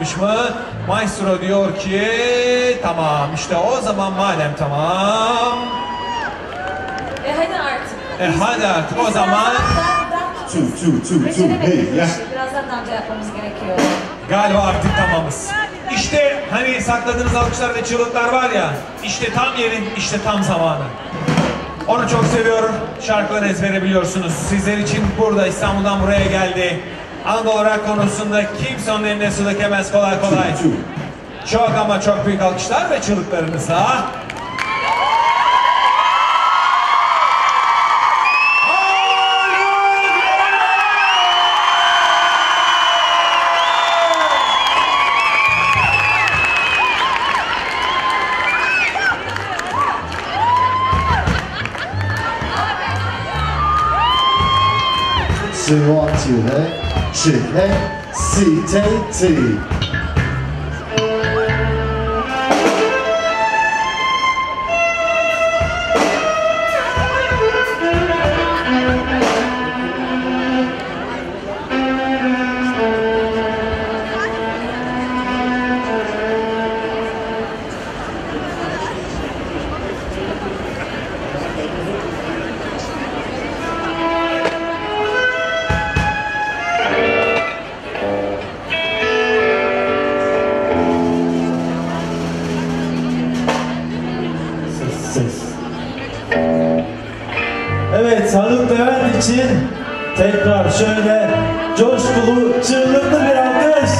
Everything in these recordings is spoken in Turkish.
mı? Maestro diyor ki tamam işte o zaman madem tamam. E hadi artık. E hadi artık o zaman Two, two, two, two. Hey, yeah. işi. Biraz daha yapmamız gerekiyor. galiba artık tamamız. İşte hani sakladığınız alkışlar ve çığlıklar var ya işte tam yerin işte tam zamanı. Onu çok seviyorum. Şarkıları ezbere biliyorsunuz. Sizler için burada İstanbul'dan buraya geldi. Rock konusunda kimse onun eline su dökemez kolay kolay. Çok ama çok büyük alkışlar ve çığlıklarınızla. Two, one, two, hey. Two, hey. C, T, T. Evet, Haluk Levent için tekrar şöyle coşkulu, çığlıklı bir alkış.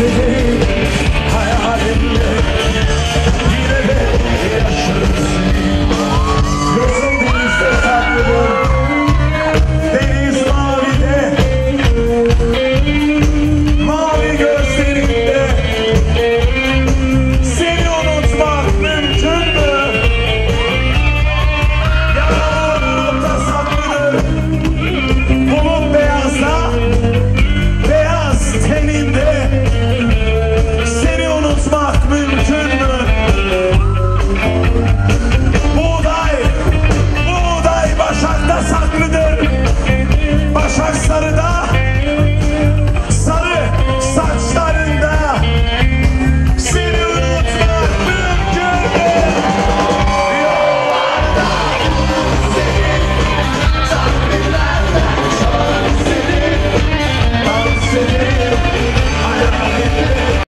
Yeah.